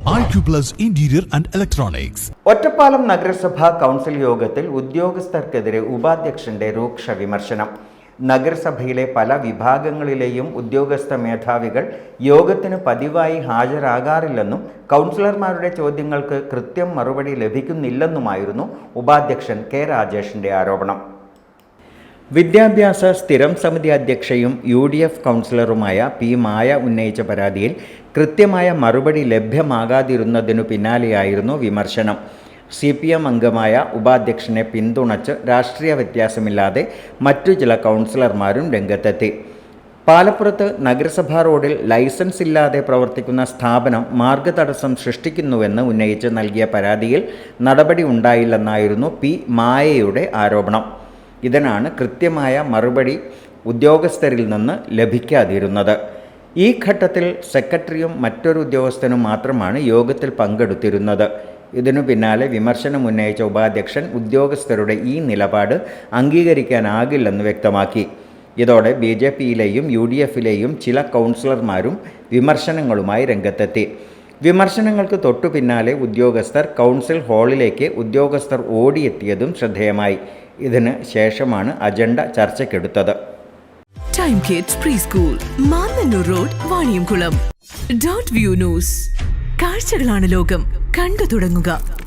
Acuplus and Electronics. Ottapalam നഗരസഭാ council യോഗത്തിൽ ഉദ്യോഗസ്ഥർക്കെതിരെ ഉപാധ്യക്ഷന്റെ രൂക്ഷ വിമർശനം നഗരസഭയിലെ പല വിഭാഗങ്ങളിലെയും ഉദ്യോഗസ്ഥ മേധാവികൾ യോഗത്തിന് പതിവായി ഹാജരാകാറില്ലെന്നും കൗൺസിലർമാരുടെ ചോദ്യങ്ങൾക്ക് കൃത്യം മറുപടി ലഭിക്കുന്നില്ലെന്നുമായിരുന്നു ഉപാധ്യക്ഷൻ കെ രാജേഷിന്റെ ആരോപണം വിദ്യാഭ്യാസ സ്ഥിരം സമിതി അധ്യക്ഷയും യു ഡി എഫ് കൗൺസിലറുമായ പി മായ ഉന്നയിച്ച പരാതിയിൽ കൃത്യമായ മറുപടി ലഭ്യമാകാതിരുന്നതിനു പിന്നാലെയായിരുന്നു വിമർശനം. സി പി എം അംഗമായ ഉപാധ്യക്ഷനെ പിന്തുണച്ച് രാഷ്ട്രീയ വ്യത്യാസമില്ലാതെ മറ്റു ചില കൗൺസിലർമാരും രംഗത്തെത്തി. പാലപ്പുറത്ത് നഗരസഭാ റോഡിൽ ലൈസൻസ് ഇല്ലാതെ പ്രവർത്തിക്കുന്ന സ്ഥാപനം മാർഗതടസ്സം സൃഷ്ടിക്കുന്നുവെന്ന് ഉന്നയിച്ച് നൽകിയ പരാതിയിൽ നടപടി ഉണ്ടായില്ലെന്നായിരുന്നു പി മായയുടെ ആരോപണം. ഇതിനാണ് കൃത്യമായ മറുപടി ഉദ്യോഗസ്ഥരിൽ നിന്ന് ലഭിക്കാതിരുന്നത്. ഈ ഘട്ടത്തിൽ സെക്രട്ടറിയും മറ്റൊരു ഉദ്യോഗസ്ഥനും മാത്രമാണ് യോഗത്തിൽ പങ്കെടുത്തിരുന്നത്. ഇതിനു പിന്നാലെ വിമർശനം ഉന്നയിച്ച ഉപാധ്യക്ഷൻ ഉദ്യോഗസ്ഥരുടെ ഈ നിലപാട് അംഗീകരിക്കാനാകില്ലെന്ന് വ്യക്തമാക്കി. ഇതോടെ ബി ജെ പിയിലെയും യു ഡി എഫിലെയും ചില കൗൺസിലർമാരും വിമർശനങ്ങളുമായി രംഗത്തെത്തി. വിമർശനങ്ങൾക്ക് തൊട്ടു പിന്നാലെ ഉദ്യോഗസ്ഥർ കൗൺസിൽ ഹാളിലേക്ക് ഉദ്യോഗസ്ഥർ ഓടിയെത്തിയതും ശ്രദ്ധേയമായി. ഇതിന് ശേഷമാണ് അജണ്ട ചർച്ചയ്ക്കെടുത്തത്. കാഴ്ചകളാണ് ലോകം. കണ്ടു തുടങ്ങുക.